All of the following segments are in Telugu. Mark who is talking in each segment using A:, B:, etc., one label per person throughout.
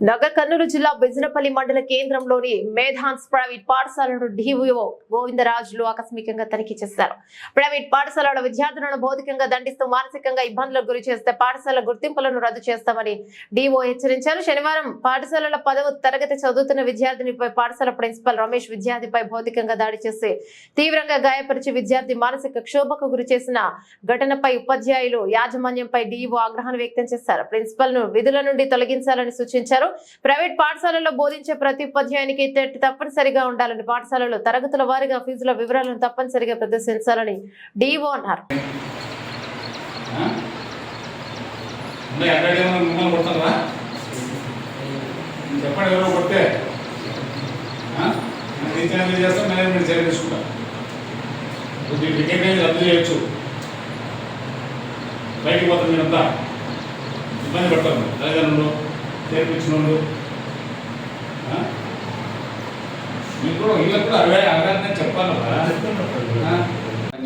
A: నగర్ కర్నూలు జిల్లా బెజనపల్లి మండల కేంద్రంలోని మేధాన్స్ ప్రైవేట్ పాఠశాలను డివిఓ గోవిందరాజులు ఆకస్మికంగా తనిఖీ చేశారు. ప్రైవేట్ పాఠశాలల విద్యార్థులను భౌతికంగా దండిస్తూ మానసికంగా ఇబ్బందులకు గురి చేస్తే పాఠశాల గుర్తింపులను రద్దు చేస్తామని డిఓ హెచ్చరించారు. శనివారం పాఠశాలల పదవ తరగతి చదువుతున్న విద్యార్థినిపై పాఠశాల ప్రిన్సిపల్ రమేష్ విద్యార్థిపై భౌతికంగా దాడి చేసి తీవ్రంగా గాయపరిచి విద్యార్థి మానసిక క్షోభకు గురి చేసిన ఘటనపై ఉపాధ్యాయులు యాజమాన్యంపై డిఓ ఆగ్రహాన్ని వ్యక్తం చేశారు. ప్రిన్సిపల్ను విధుల నుండి తొలగించాలని సూచించారు. ప్రైవేట్ పాఠశాలలో బోధించే ప్రతి ఉపాధ్యాయునికి టెట్ తప్పనిసరిగా ఉండాలని పాఠశాలలో తరగతుల వారీగా ఫీజుల వివరాలను తప్పనిసరిగా ప్రదర్శించాలని డిఓ అన్నారు.
B: ఉన్నాయి చెప్పండి ఎవరో చేస్తాం మేనేజ్మెంట్ చర్య తీసుకుంటాం. రద్దు చేయొచ్చు. పోతాం మీరంతా ఇబ్బంది పడతాం తల్లిదండ్రులు చేర్పించిన వాళ్ళు ఆ? మీరు కూడా వీళ్ళకి కూడా అవే అవగాహన చెప్పాలి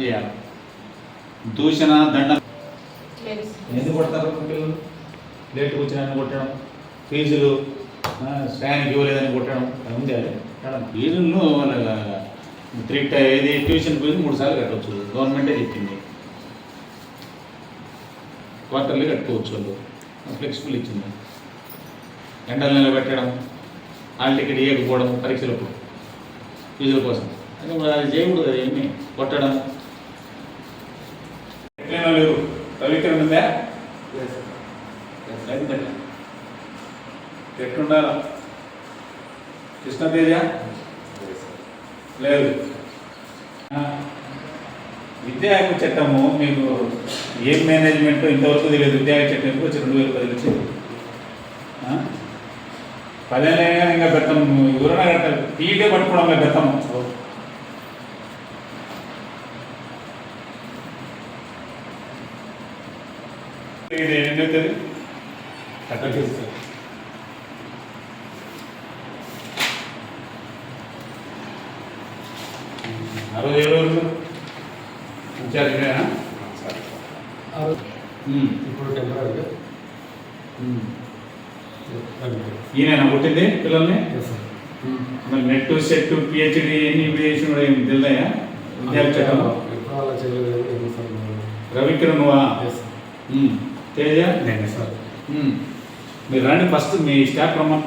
B: చేయాలి? దూషణ దండ. ఎందుకు కొడతారు పిల్లలు? లేట్ వచ్చినాయని కొట్టడం ఫీజులు ఆ, స్కాన్కి ఇవ్వలేదని కొట్టడం. అది ఉంది అది. ఫీజులను వాళ్ళ త్రీ ఇది ట్యూషన్ ఫీజు మూడు సార్లు కట్టవచ్చు గవర్నమెంటే చెప్పింది. క్వార్టర్లీ కట్టుకోవచ్చు వాళ్ళు. ఫ్లెక్సిబుల్ ఇచ్చింది. ఎండలు నిలబెట్టడం హాల్ టికెట్ ఇవ్వకపోవడం పరీక్షలకు ఫీజుల కోసం. అది మరి అది చేయకూడదు కదా ఏమి? కొట్టడం. ఎట్లైనా లేరు. రవికిరణ్ ఉందా? ఎట్లుండాలా కృష్ణతేజ? లేదు ఆ, విద్యా హక్కు చట్టము మీకు ఏం మేనేజ్మెంట్ ఇంతవరకు తెలియదు. విద్యా హక్కు చట్టం ఎందుకు వచ్చి రెండు వేల పది వచ్చింది. ఆ? పదేళ్ళైనా ఇంకా బెత్తం ఎవరైనా కట్టారు పీటే పట్టుకోవడంలో బెత్తము ఇది ఏం చెప్తుంది అరవై ఏడు రోజులు ఇన్ఛార్జ్ ఇదేనా? ఉమ్.
C: ఇప్పుడు టెంపరీగా.
B: ఈయన పుట్టింది పిల్లల్ని? మరి నెట్ సెట్ పిహెచ్డి ఎన్ని చేసిన ఏం తెలియదా? విద్యార్థి
C: ఏమో
B: రవికిరణ్ నువ్వా. తేజ?
C: నేనే సార్.
B: మీరు రండి ఫస్ట్ మీ స్టాఫ్ రమ్మని.